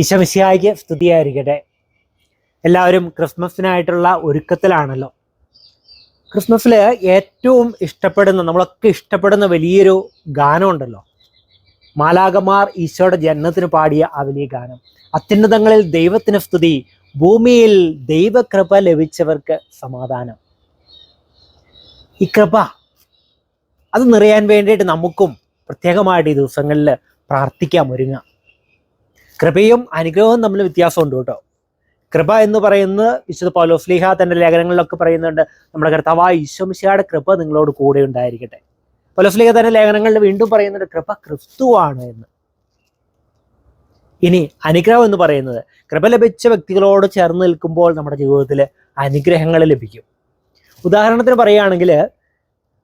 ഈശമിശിയായിക്ക് സ്തുതിയായിരിക്കട്ടെ. എല്ലാവരും ക്രിസ്മസിനായിട്ടുള്ള ഒരുക്കത്തിലാണല്ലോ. ക്രിസ്മസിൽ ഏറ്റവും ഇഷ്ടപ്പെടുന്ന നമ്മളൊക്കെ ഇഷ്ടപ്പെടുന്ന വലിയൊരു ഗാനമുണ്ടല്ലോ. മാലാകമാർ ഈശോയുടെ ജന്മത്തിന് പാടിയ ആ വലിയ ഗാനം. അത്യുന്നതങ്ങളിൽ ദൈവത്തിന് സ്തുതി ഭൂമിയിൽ ദൈവകൃപ ലഭിച്ചവർക്ക് സമാധാനം. ഈ കൃപ അത് നിറയാൻ വേണ്ടിയിട്ട് നമുക്കും പ്രത്യേകമായിട്ട് ഈ ദിവസങ്ങളിൽ പ്രാർത്ഥിക്കാം ഒരുങ്ങാം. കൃപയും അനുഗ്രഹവും തമ്മിൽ വ്യത്യാസമുണ്ട് കേട്ടോ. കൃപ എന്ന് പറയുന്നത് വിശുദ്ധ പൗലോസ്ലിഹ തന്റെ ലേഖനങ്ങളിലൊക്കെ പറയുന്നുണ്ട് നമ്മുടെ കർത്താവായ ഈശ്വമിശയുടെ കൃപ നിങ്ങളോട് കൂടെ ഉണ്ടായിരിക്കട്ടെ. പൗലോസ്ലിഹ തന്റെ ലേഖനങ്ങളിൽ വീണ്ടും പറയുന്നുണ്ട് കൃപ ക്രിസ്തുവാണ് എന്ന്. ഇനി അനുഗ്രഹം എന്ന് പറയുന്നത് കൃപ ലഭിച്ച വ്യക്തികളോട് ചേർന്ന് നിൽക്കുമ്പോൾ നമ്മുടെ ജീവിതത്തിൽ അനുഗ്രഹങ്ങൾ ലഭിക്കും. ഉദാഹരണത്തിന് പറയുകയാണെങ്കിൽ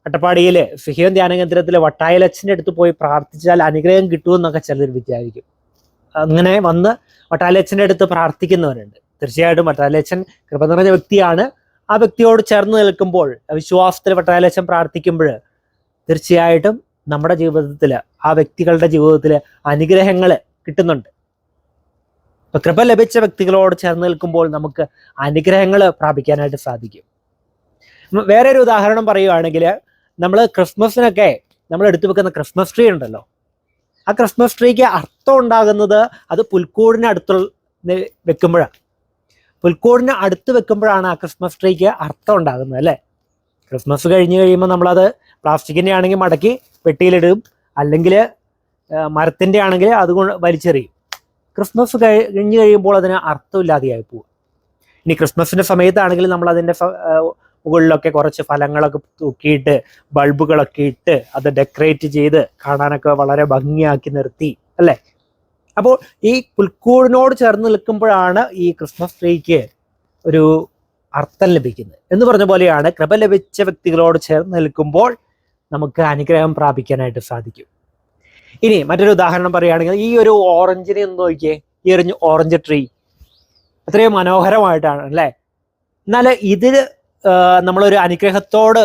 അട്ടപ്പാടിയിലെ സിഹിയൻ ധ്യാന കേന്ദ്രത്തിലെ വട്ടായലച്ഛന്റെ അടുത്ത് പോയി പ്രാർത്ഥിച്ചാൽ അനുഗ്രഹം കിട്ടുമെന്നൊക്കെ ചിലർ വിചാരിക്കും. അങ്ങനെ വന്ന് വട്ടാലച്ചന്റെ അടുത്ത് പ്രാർത്ഥിക്കുന്നവരുണ്ട്. തീർച്ചയായിട്ടും വട്ടാലച്ചൻ കൃപ നിറഞ്ഞ വ്യക്തിയാണ്. ആ വ്യക്തിയോട് ചേർന്ന് നിൽക്കുമ്പോൾ വിശ്വാസത്തിൽ വട്ടാലച്ചൻ പ്രാർത്ഥിക്കുമ്പോൾ തീർച്ചയായിട്ടും നമ്മുടെ ജീവിതത്തിൽ ആ വ്യക്തികളുടെ ജീവിതത്തിൽ അനുഗ്രഹങ്ങൾ കിട്ടുന്നുണ്ട്. ഇപ്പൊ കൃപ ലഭിച്ച വ്യക്തികളോട് ചേർന്ന് നിൽക്കുമ്പോൾ നമുക്ക് അനുഗ്രഹങ്ങൾ പ്രാപിക്കാനായിട്ട് സാധിക്കും. വേറെ ഒരു ഉദാഹരണം പറയുകയാണെങ്കിൽ നമ്മൾ ക്രിസ്മസിനൊക്കെ നമ്മൾ എടുത്തു വെക്കുന്ന ക്രിസ്മസ് ട്രീ ഉണ്ടല്ലോ. ആ ക്രിസ്മസ് ട്രീക്ക് അർത്ഥം ഉണ്ടാകുന്നത് അത് പുൽക്കൂടിന് അടുത്ത് വെക്കുമ്പോഴാണ്. പുൽക്കൂടിന് അടുത്ത് വെക്കുമ്പോഴാണ് ആ ക്രിസ്മസ് ട്രീക്ക് അർത്ഥം ഉണ്ടാകുന്നത് അല്ലേ? ക്രിസ്മസ് കഴിഞ്ഞ് കഴിയുമ്പോൾ നമ്മളത് പ്ലാസ്റ്റിക്കിന്റെ ആണെങ്കിൽ മടക്കി പെട്ടിയിലിടും. അല്ലെങ്കിൽ മരത്തിന്റെ ആണെങ്കിൽ അതുകൊണ്ട് വലിച്ചെറിയും. ക്രിസ്മസ് കഴി കഴിഞ്ഞ് കഴിയുമ്പോൾ അതിന് അർത്ഥമില്ലാതെയായി പോകും ഇനി ക്രിസ്മസിന്റെ സമയത്താണെങ്കിൽ നമ്മൾ അതിന്റെ മുകളിലൊക്കെ കുറച്ച് ഫലങ്ങളൊക്കെ തൂക്കിയിട്ട് ബൾബുകളൊക്കെ ഇട്ട് അത് ഡെക്കറേറ്റ് ചെയ്ത് കാണാനൊക്കെ വളരെ ഭംഗിയാക്കി നിർത്തി അല്ലേ? അപ്പോൾ ഈ പുൽക്കൂടിനോട് ചേർന്ന് നിൽക്കുമ്പോഴാണ് ഈ ക്രിസ്മസ് ട്രീക്ക് ഒരു അർത്ഥം ലഭിക്കുന്നത്. എന്ന് പറഞ്ഞ പോലെയാണ് കൃപ ലഭിച്ച വ്യക്തികളോട് ചേർന്ന് നിൽക്കുമ്പോൾ നമുക്ക് അനുഗ്രഹം പ്രാപിക്കാനായിട്ട് സാധിക്കും. ഇനി മറ്റൊരു ഉദാഹരണം പറയുകയാണെങ്കിൽ ഈ ഒരു ഓറഞ്ചിനെ ഒന്ന് നോക്കിയേ. ഈ ഒരു ഓറഞ്ച് ട്രീ. അത്രയും മനോഹരമായിട്ടാണ് അല്ലേ? എന്നാൽ ഇതിൽ നമ്മളൊരു അനുഗ്രഹത്തോട്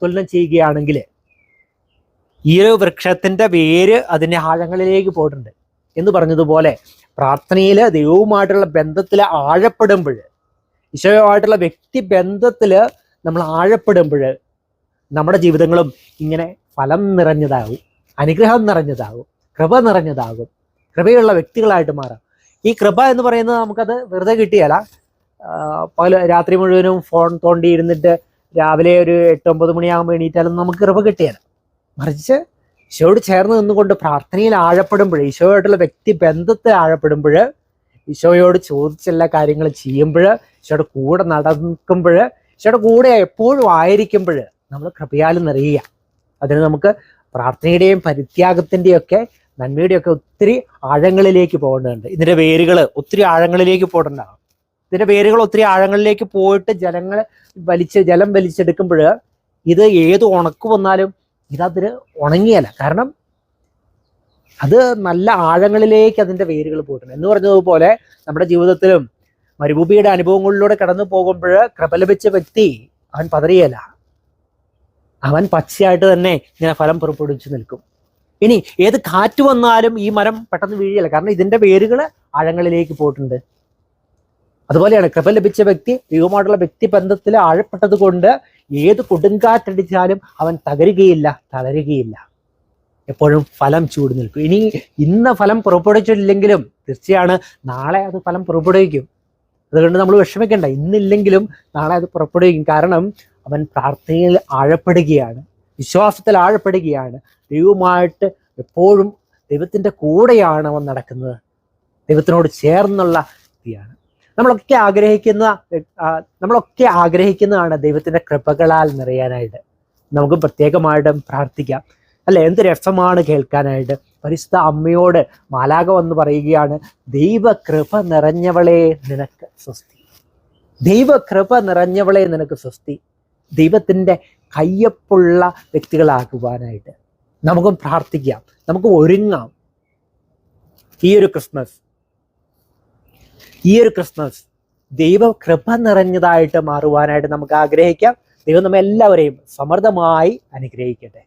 തുലനം ചെയ്യുകയാണെങ്കിൽ ഈ ഒരു വൃക്ഷത്തിന്റെ വേര് അതിന്റെ ആഴങ്ങളിലേക്ക് പോയിട്ടുണ്ട്. എന്ന് പറഞ്ഞതുപോലെ പ്രാർത്ഥനയിൽ ദൈവവുമായിട്ടുള്ള ബന്ധത്തിൽ ആഴപ്പെടുമ്പോൾ ഈശോയുമായിട്ടുള്ള വ്യക്തി ബന്ധത്തിൽ നമ്മൾ ആഴപ്പെടുമ്പോൾ നമ്മുടെ ജീവിതങ്ങളും ഇങ്ങനെ ഫലം നിറഞ്ഞതാകും അനുഗ്രഹം നിറഞ്ഞതാകും കൃപ നിറഞ്ഞതാകും കൃപയുള്ള വ്യക്തികളായിട്ട് മാറാം. ഈ കൃപ എന്ന് പറയുന്നത് നമുക്കത് വെറുതെ കിട്ടിയല്ല പകൽ രാത്രി മുഴുവനും ഫോൺ തോണ്ടി ഇരുന്നിട്ട് രാവിലെ ഒരു എട്ട് ഒമ്പത് മണിയാകുമ്പോൾ എണീറ്റാലും നമുക്ക് കൃപ കിട്ടിയാൽ മറിച്ച് ഈശോയോട് ചേർന്ന് നിന്നുകൊണ്ട് പ്രാർത്ഥനയിൽ ആഴപ്പെടുമ്പോൾ ഈശോയോടുള്ള വ്യക്തി ബന്ധത്തിൽ ആഴപ്പെടുമ്പോൾ ഈശോയോട് ചോദിച്ചെല്ലാ കാര്യങ്ങൾ ചെയ്യുമ്പോൾ ഈശോയുടെ കൂടെ നടക്കുമ്പോൾ ഈശോയുടെ കൂടെ എപ്പോഴും ആയിരിക്കുമ്പോൾ നമ്മൾ കൃപയാൽ നിറയുക. അതിന് നമുക്ക് പ്രാർത്ഥനയുടെയും പരിത്യാഗത്തിന്റെയും ഒക്കെ നന്മയുടെയൊക്കെ ഒത്തിരി ആഴങ്ങളിലേക്ക് പോകേണ്ടതുണ്ട്. ഇതിന്റെ വേരുകൾ ഒത്തിരി ആഴങ്ങളിലേക്ക് പോകേണ്ടതാണ് ഇതിന്റെ വേരുകൾ ഒത്തിരി ആഴങ്ങളിലേക്ക് പോയിട്ട് ജലങ്ങൾ വലിച്ച് ജലം വലിച്ചെടുക്കുമ്പോൾ ഇത് ഏത് ഉണക്ക് വന്നാലും ഇതതിന് ഉണങ്ങിയല്ല. കാരണം അത് നല്ല ആഴങ്ങളിലേക്ക് അതിന്റെ വേരുകൾ പോയിട്ടുണ്ട്. എന്ന് പറഞ്ഞതുപോലെ നമ്മുടെ ജീവിതത്തിലും മരുഭൂമിയുടെ അനുഭവങ്ങളിലൂടെ കടന്നു പോകുമ്പോൾ കൃപ ലഭിച്ച വ്യക്തി അവൻ പതറിയല്ല. അവൻ പച്ചയായിട്ട് തന്നെ ഇങ്ങനെ ഫലം പുറപ്പെടുവിച്ച് നിൽക്കും. ഇനി ഏത് കാറ്റ് വന്നാലും ഈ മരം പെട്ടെന്ന് വീഴിയല്ല. കാരണം ഇതിന്റെ വേരുകൾ ആഴങ്ങളിലേക്ക് പോയിട്ടുണ്ട്. അതുപോലെയാണ് കൃപ ലഭിച്ച വ്യക്തി ദൈവമായിട്ടുള്ള വ്യക്തി ബന്ധത്തിൽ ആഴപ്പെട്ടത് കൊണ്ട് ഏത് കൊടുങ്കാറ്റടിച്ചാലും അവൻ തകരുകയില്ല തളരുകയില്ല. എപ്പോഴും ഫലം ചൂട് നിൽക്കും. ഇനി ഇന്ന് ഫലം പുറപ്പെടുവിച്ചില്ലെങ്കിലും തീർച്ചയാണ് നാളെ അത് ഫലം പുറപ്പെടുവിക്കും. അതുകൊണ്ട് നമ്മൾ വിഷമിക്കേണ്ട. ഇന്നില്ലെങ്കിലും നാളെ അത് പുറപ്പെടുവിക്കും. കാരണം അവൻ പ്രാർത്ഥനയിൽ ആഴപ്പെടുകയാണ്. വിശ്വാസത്തിൽ ആഴപ്പെടുകയാണ്. ദൈവമായിട്ട് എപ്പോഴും ദൈവത്തിന്റെ കൂടെയാണ് അവൻ നടക്കുന്നത്. ദൈവത്തിനോട് ചേർന്നുള്ള വ്യക്തിയാണ്. നമ്മളൊക്കെ ആഗ്രഹിക്കുന്ന നമ്മളൊക്കെ ആഗ്രഹിക്കുന്നതാണ് ദൈവത്തിന്റെ കൃപകളാൽ നിറയാനായിട്ട്. നമുക്ക് പ്രത്യേകമായിട്ടും പ്രാർത്ഥിക്കാം. അല്ലെ? എന്ത് രസമാണ് കേൾക്കാനായിട്ട്. പരിശുദ്ധ അമ്മയോട് മാലാക വന്ന് പറയുകയാണ് ദൈവകൃപ നിറഞ്ഞവളെ നിനക്ക് സ്വസ്തി. ദൈവകൃപ നിറഞ്ഞവളെ നിനക്ക് സ്വസ്തി. ദൈവത്തിന്റെ കയ്യപ്പുള്ള വ്യക്തികളാകുവാനായിട്ട്. നമുക്കും പ്രാർത്ഥിക്കാം. നമുക്ക് ഒരുങ്ങാം. ഈ ഒരു ക്രിസ്മസ്. ഈ ഒരു ക്രിസ്മസ് ദൈവ കൃപ നിറഞ്ഞതായിട്ട് മാറുവാനായിട്ട് നമുക്ക് ആഗ്രഹിക്കാം. ദൈവം നമ്മെ എല്ലാവരെയും സമൃദ്ധമായി അനുഗ്രഹിക്കട്ടെ.